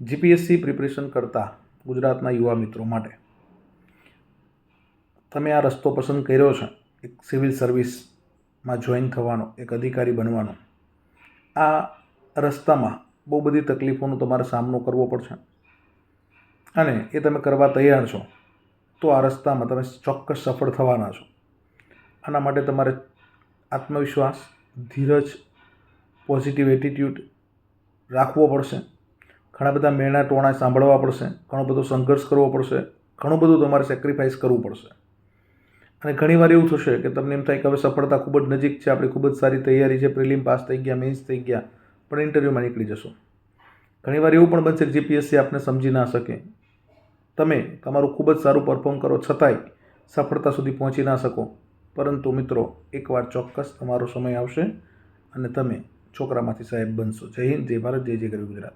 GPSC preparation કરતા ગુજરાતના યુવા મિત્રો માટે. તમે આ રસ્તો પસંદ કર્યો છે, એક સિવિલ સર્વિસમાં જોઈન થવાનો, એક અધિકારી બનવાનો. આ રસ્તામાં બહુ બધી તકલીફોનો તમારે સામનો કરવો પડશે. અને એ તમે કરવા તૈયાર છો, તો આ રસ્તામાં તમે ચોક્કસ સફળ થવાના છો. આના માટે તમારે આત્મવિશ્વાસ, ધીરજ, પોઝિટિવ એટીટ્યૂડ રાખવો પડશે. ઘણા બધા મેણા ટોણા સાંભળવા પડશે, ઘણો બધો સંઘર્ષ કરવો પડશે, ઘણું બધું તમારે સેક્રિફાઈસ કરવું પડશે. અને ઘણીવાર એવું થશે કે તમને એમ થાય કે હવે સફળતા ખૂબ જ નજીક છે, આપણી ખૂબ જ સારી તૈયારી છે, પ્રિલિમ પાસ થઈ ગયા, મેન્સ થઈ ગયા, પણ ઇન્ટરવ્યૂમાં નીકળી જશો. ઘણીવાર એવું પણ બનશે કે જીપીએસસી આપને સમજી ના શકે. તમે તમારું ખૂબ જ સારું પરફોર્મ કરો, છતાંય સફળતા સુધી પહોંચી ના શકો. પરંતુ મિત્રો, એકવાર ચોક્કસ તમારો સમય આવશે અને તમે છોકરામાંથી સાહેબ બનશો. જય હિન્દ, જય ભારત, જય જય ગરવી ગુજરાત.